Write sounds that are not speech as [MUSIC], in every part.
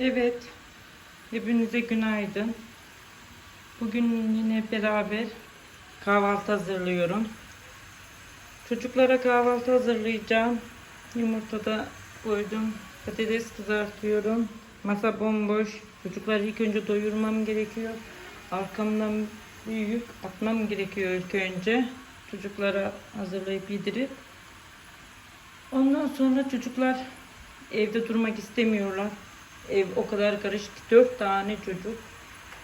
Evet. Hepinize günaydın. Bugün yine beraber kahvaltı hazırlıyorum. Çocuklara kahvaltı hazırlayacağım. Yumurta da koydum. Patates kızartıyorum. Masa bomboş. Çocukları ilk önce doyurmam gerekiyor. Arkamdan büyük atmam gerekiyor ilk önce. Çocuklara hazırlayıp yedirip. Ondan sonra çocuklar evde durmak istemiyorlar. Ev o kadar karışık. Dört tane çocuk.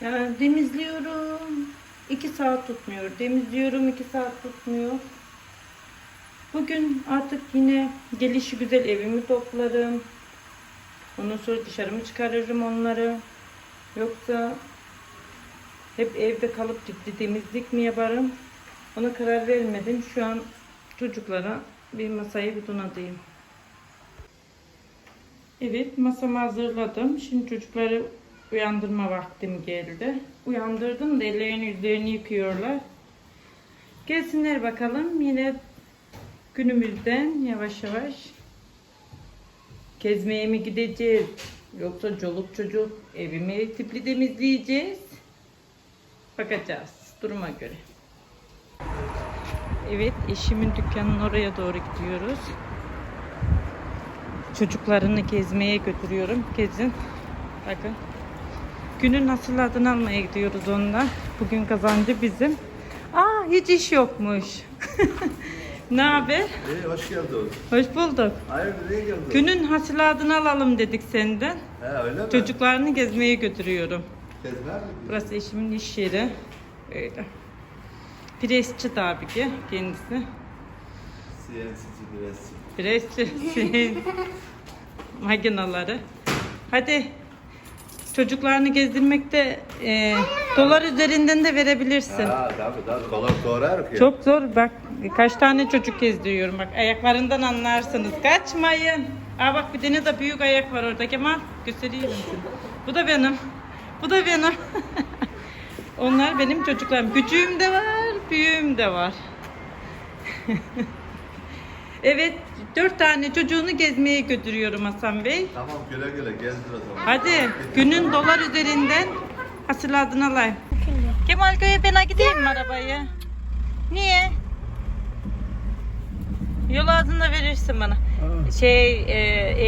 Yani temizliyorum. iki saat tutmuyor. Temizliyorum iki saat tutmuyor. Bugün artık yine gelişi güzel evimi toplarım. Ondan sonra dışarı mı çıkarırım onları. Yoksa hep evde kalıp ciddi temizlik mi yaparım? Ona karar vermedim. Şu an çocuklara bir masayı bir donatayım. Evet masamı hazırladım. Şimdi çocukları uyandırma vaktim geldi. Uyandırdım da ellerini yüzlerini yıkıyorlar. Gelsinler bakalım yine günümüzden yavaş yavaş gezmeye mi gideceğiz? Yoksa çoluk çocuk evimi tipli temizleyeceğiz. Bakacağız duruma göre. Evet eşimin dükkanının oraya doğru gidiyoruz. Çocuklarını gezmeye götürüyorum. Gezin. Bakın. Günün nasıl adını almaya gidiyoruz onunla. Bugün kazancı bizim. Aa hiç iş yokmuş. [LAUGHS] ne haber? İyi, hoş geldin. Hoş bulduk. Hayırdır, iyi geldin. Günün hasılatını alalım dedik senden. He öyle mi? Çocuklarını gezmeye götürüyorum. Gezmer mi? Burası eşimin iş yeri. Öyle. Presçi tabii ki kendisi. CNC'ci bir Presçi. Makinaları. Hadi. Çocuklarını gezdirmekte e, dolar üzerinden de verebilirsin. Ha tabii tabii. Dolar doğrar ki. Çok zor. Bak kaç tane çocuk gezdiriyorum. Bak ayaklarından anlarsınız. Kaçmayın. Aa bak bir tane de büyük ayak var orada Kemal. Göstereyim misin? Bu da benim. Bu da benim. [LAUGHS] Onlar benim çocuklarım. Küçüğüm de var, büyüğüm de var. [LAUGHS] evet, dört tane çocuğunu gezmeye götürüyorum Hasan Bey. Tamam güle güle gezdir o zaman. Hadi günün dolar üzerinden hasıladın alayım. Kemal Köy'e ben gideyim mi arabayı? Niye? Yol ağzında verirsin bana. Şey e,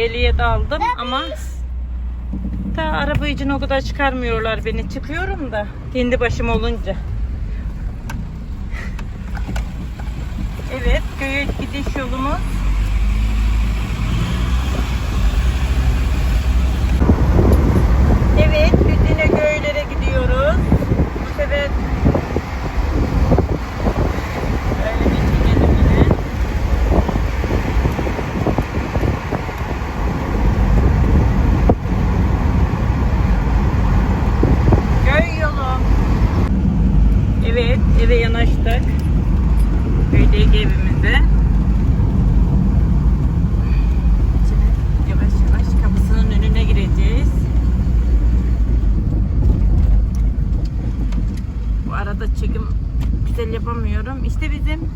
ehliyet aldım ama da araba için o kadar çıkarmıyorlar beni. Çıkıyorum da kendi başım olunca. Evet köye gidiş yolumuz. Evet, biz yine göğlere gidiyoruz. Bu sefer böyle bir gidelim yine. Köy yolu. Evet, eve yanaştık. Köydeki evimize. Şimdi yavaş yavaş kapısının önüne gireceğiz. Bu arada çekim güzel yapamıyorum. İşte bizim,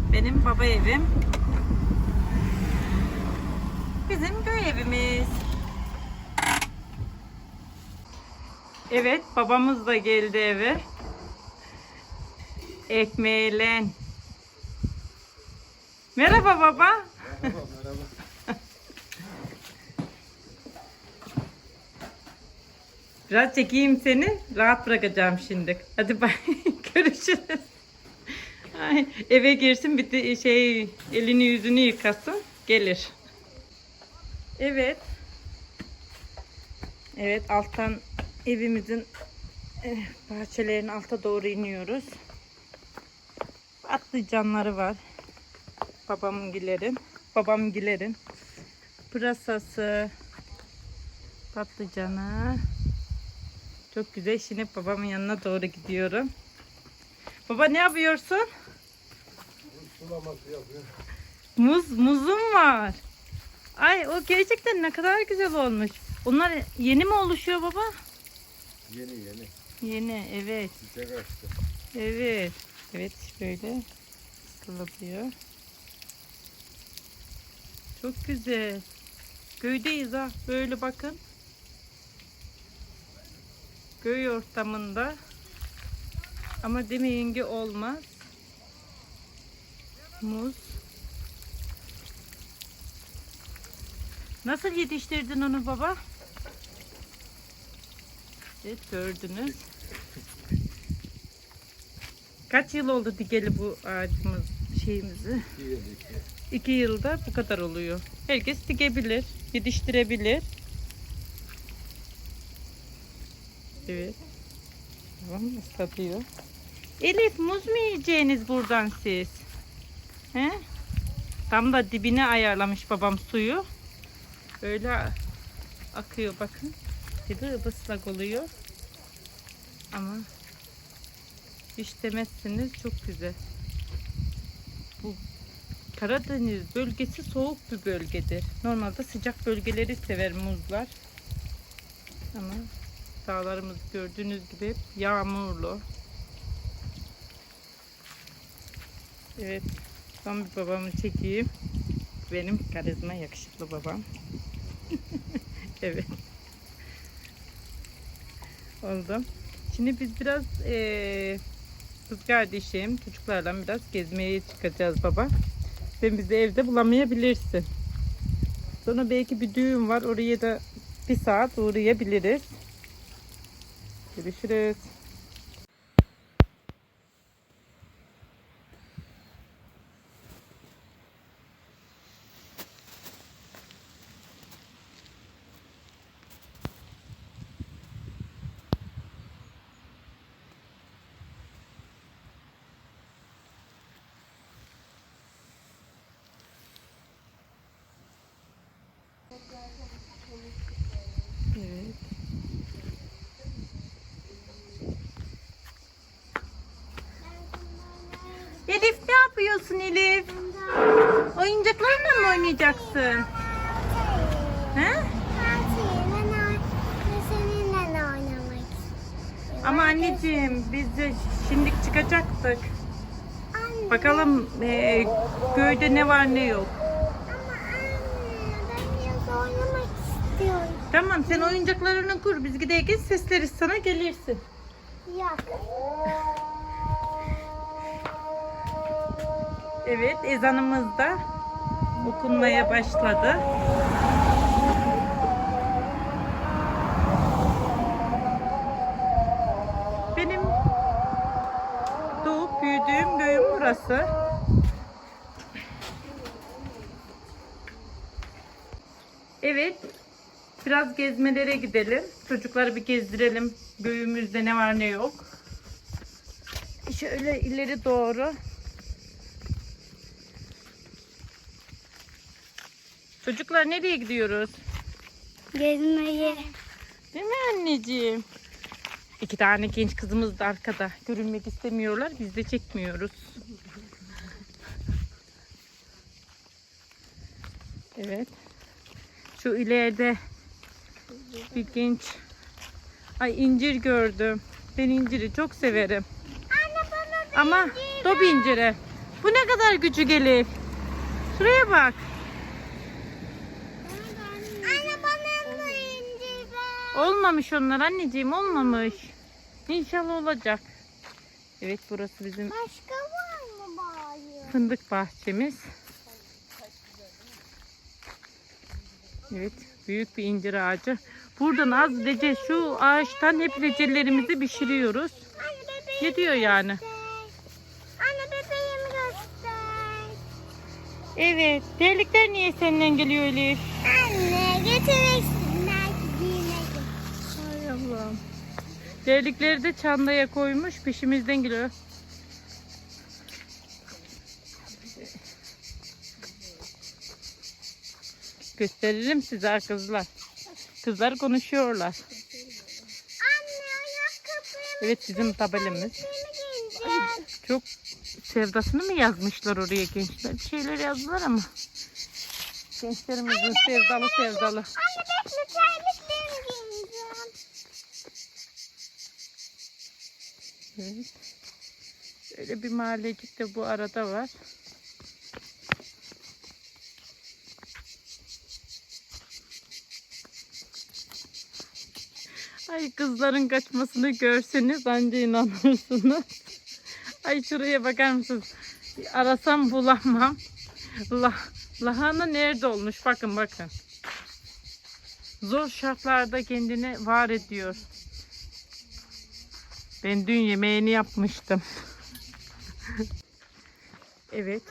baba evim. Bizim köy evimiz. Evet, babamız da geldi eve. Ekmeğiyle. Merhaba baba. [LAUGHS] Biraz çekeyim seni. Rahat bırakacağım şimdi. Hadi bay. [LAUGHS] Görüşürüz. Ay, eve girsin bir de şey elini yüzünü yıkasın. Gelir. Evet. Evet alttan evimizin eh, bahçelerin alta doğru iniyoruz. Patlıcanları var. Babamgilerin. Babamgilerin. Pırasası. Patlıcanı. Çok güzel. Şimdi babamın yanına doğru gidiyorum. Baba ne yapıyorsun? Muz, muzum var. Ay o gerçekten ne kadar güzel olmuş. Onlar yeni mi oluşuyor baba? Yeni yeni. Yeni evet. Çiçek açtı. Evet. Evet böyle ıslatıyor. Çok güzel. Köydeyiz ha. Böyle bakın. Köy ortamında ama demeyin ki olmaz. Muz. Nasıl yetiştirdin onu baba? Evet gördünüz. Kaç yıl oldu dikeli bu ağacımız şeyimizi? İki yılda bu kadar oluyor. Herkes dikebilir, yetiştirebilir. Evet. Tamam ıslatıyor. Elif muz mu yiyeceğiniz buradan siz? He? Tam da dibine ayarlamış babam suyu. Böyle akıyor bakın. Dibi ıslak oluyor. Ama hiç demezsiniz çok güzel. Bu Karadeniz bölgesi soğuk bir bölgedir. Normalde sıcak bölgeleri sever muzlar. Ama dağlarımız gördüğünüz gibi yağmurlu. Evet. Son bir babamı çekeyim. Benim karizma yakışıklı babam. [LAUGHS] evet. Oldu. Şimdi biz biraz eee kız kardeşim çocuklarla biraz gezmeye çıkacağız baba. Sen bizi evde bulamayabilirsin. Sonra belki bir düğün var. Oraya da bir saat uğrayabiliriz. Görüşürüz. Evet. Elif yapıyorsun Elif? Oyuncaklarla mı oynayacaksın? He? Ama anneciğim biz de şimdi çıkacaktık. Anne. Bakalım eee, köyde ne var ne yok. Tamam sen oyuncaklarını kur. Biz giderken sesleriz sana gelirsin. Yok. Evet ezanımız da okunmaya başladı. Benim doğup büyüdüğüm köyüm burası. Evet. Biraz gezmelere gidelim. Çocukları bir gezdirelim. Köyümüzde ne var ne yok. Şöyle ileri doğru. Çocuklar nereye gidiyoruz? Gezmeye. Değil mi anneciğim? İki tane genç kızımız da arkada. Görünmek istemiyorlar. Biz de çekmiyoruz. Evet. Şu ileride bir genç Ay incir gördüm. Ben inciri çok severim. Anne bana Ama top inciri. Bu ne kadar küçük Elif. Şuraya bak. Anne bana da incir ver. Olmamış onlar anneciğim olmamış. İnşallah olacak. Evet burası bizim Başka var mı bari? fındık bahçemiz. Evet büyük bir incir ağacı. Buradan az rece şu ağaçtan hep reçellerimizi pişiriyoruz. Bebeğim Yetiyor yani. göster. Anne bebeğimi göster. Evet. Terlikler niye senden geliyor Elif? Anne getirmek belki giymek. Ay Allah'ım. Terlikleri de çantaya koymuş. Peşimizden geliyor. Gösteririm size kızlar. Kızlar konuşuyorlar. Evet bizim giyeceğim. Çok sevdasını mı yazmışlar oraya gençler? Bir şeyler yazdılar ama. Gençlerimizin sevdalı sevdalı. Anne Evet. Öyle bir mahallecik de bu arada var. Ay kızların kaçmasını görseniz anca inanırsınız. Ay şuraya bakar mısınız? Arasam bulamam. La, lahana nerede olmuş? Bakın bakın. Zor şartlarda kendini var ediyor. Ben dün yemeğini yapmıştım. evet.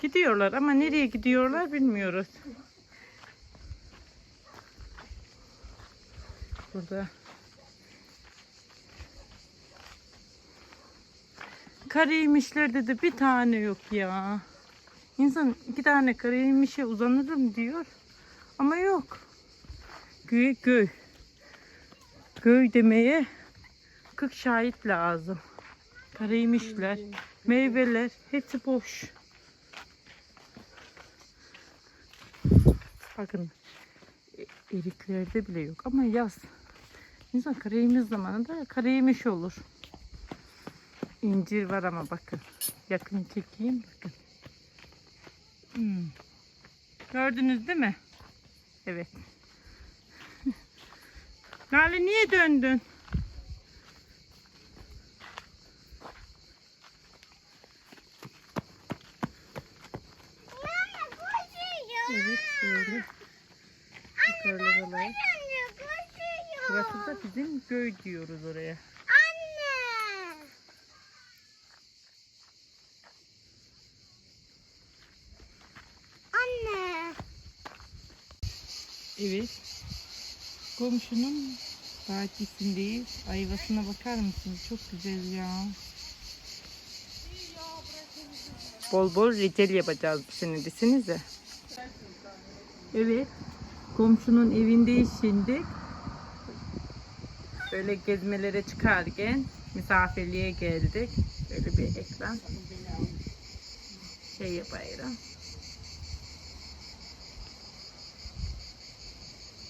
Gidiyorlar ama nereye gidiyorlar bilmiyoruz. Burada Karaymışlarda da bir tane yok ya. İnsan iki tane karaymışa uzanırım diyor. Ama yok. Göy göy. Göy demeye 40 şahit lazım. Karaymışlar, meyveler hepsi boş. Bakın eriklerde bile yok ama yaz. İnsan karaymış zamanında karaymış olur. İncir var ama bakın. Yakın çekeyim bakın. Hmm. Gördünüz değil mi? Evet. Lale niye döndün? Evet şöyle. Yukarılara. Anne koşuyor. Burası da bizim göy diyoruz oraya. Anne. Anne. Evet. Komşunun bahçesindeyiz. Ayvasına bakar mısınız? Çok güzel ya. Bol bol reçel yapacağız bu sene desenize. Evet. Komşunun evindeyiz şimdi. Böyle gezmelere çıkarken misafirliğe geldik. Böyle bir ekran şey yapayım.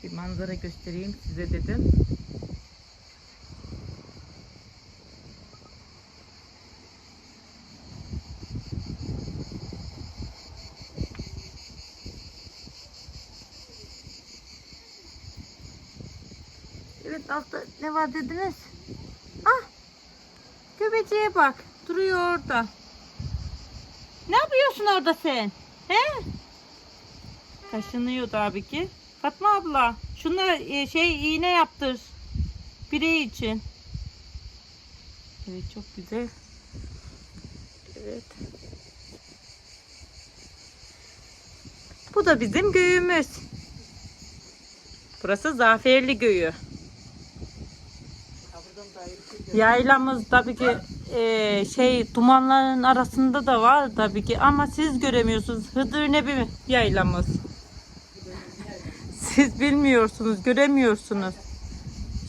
Bir manzara göstereyim size dedim. Evet altta ne var dediniz? Ah! Göbeceğe bak. Duruyor orada. Ne yapıyorsun orada sen? He? Kaşınıyor tabii ki. Fatma abla, şuna e, şey iğne yaptır. Birey için. Evet çok güzel. Evet. Bu da bizim göğümüz. Burası Zaferli Göyü. Yaylamız tabii ki e, şey dumanların arasında da var tabii ki ama siz göremiyorsunuz. Hıdır Nebi yaylamız. Bilmiyorsunuz, göremiyorsunuz.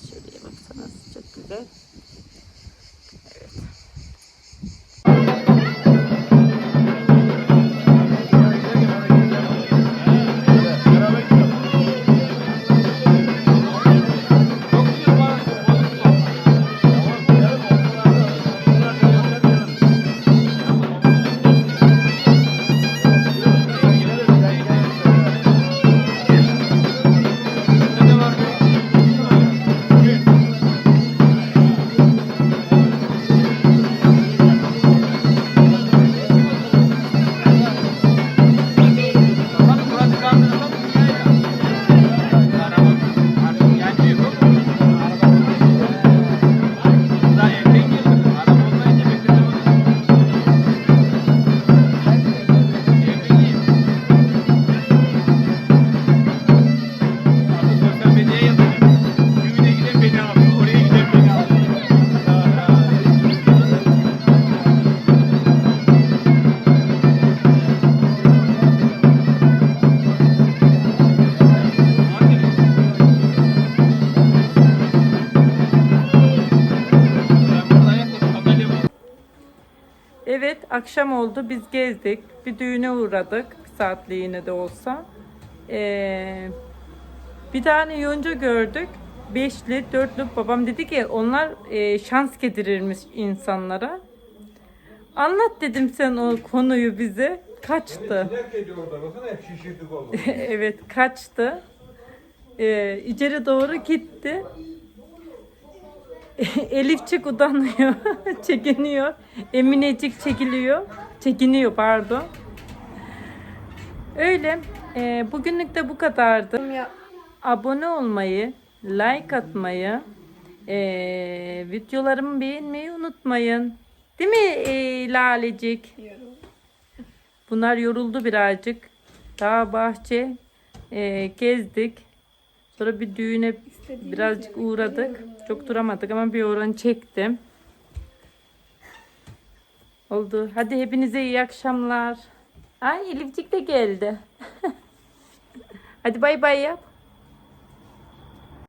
Şöyle baksanız çok güzel. Akşam oldu biz gezdik. Bir düğüne uğradık bir saatliğine de olsa. Ee, bir tane yonca gördük. Beşli dörtlü babam dedi ki onlar e, şans getirirmiş insanlara. Anlat dedim sen o konuyu bize. Kaçtı. [LAUGHS] Evet kaçtı. E, içeri doğru gitti. [LAUGHS] Elifçik udanıyor, [LAUGHS] çekiniyor. Eminecik çekiliyor, çekiniyor pardon. Öyle. e, bugünlük de bu kadardı. Abone olmayı, like atmayı, e, videolarımı beğenmeyi unutmayın. Değil mi e, Lalecik? Bunlar yoruldu birazcık. Daha bahçe e, gezdik. Sonra bir düğüne birazcık uğradık. Çok duramadık ama bir oranı çektim. Oldu. Hadi hepinize iyi akşamlar. Ay Elifcik de geldi. [LAUGHS] Hadi bay bay yap.